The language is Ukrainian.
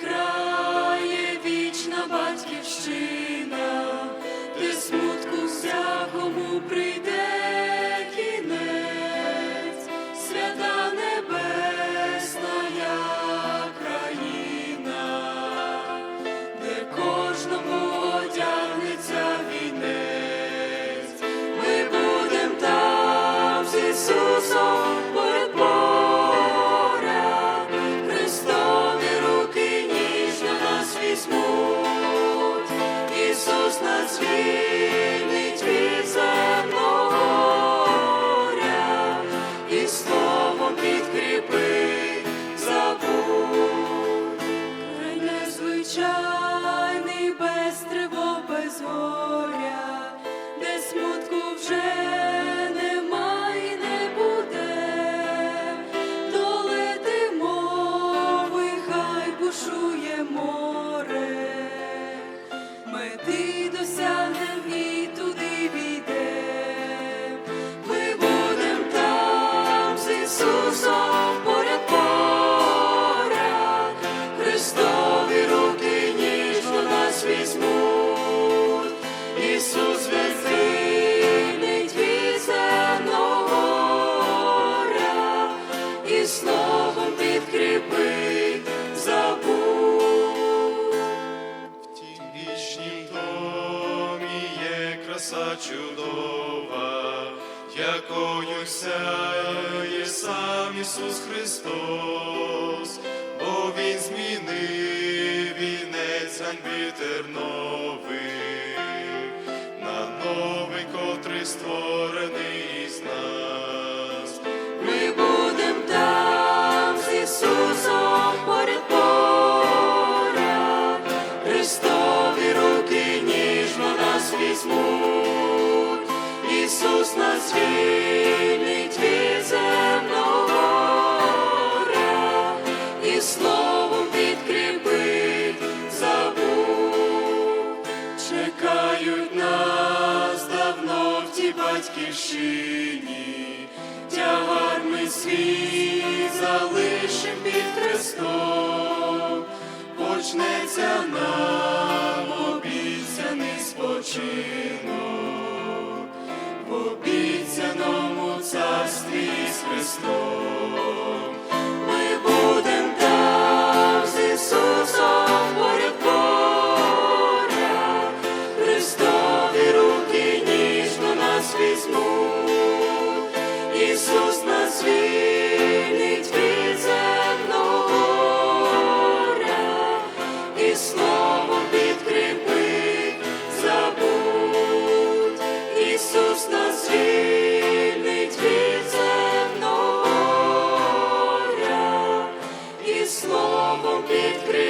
крає вічна батьківщина, де смутку всякому прийде незвичайний, без тривог, без горя, краса чудова, якою сяє сам Ісус Христос, бо Він змінив вінець ганьби терновий, на новий, котрий створений із нас. Ми будем там з Ісусом поряд поряд, Христові руки ніжно нас візьмуть, Ісус нас звільнить від земного горя, і словом підкріпить забудь. Чекають нас давно в тій батьківщині, тягар ми свій залишим під Христом, почнеться нам обіцяний спочинок, царстві з земного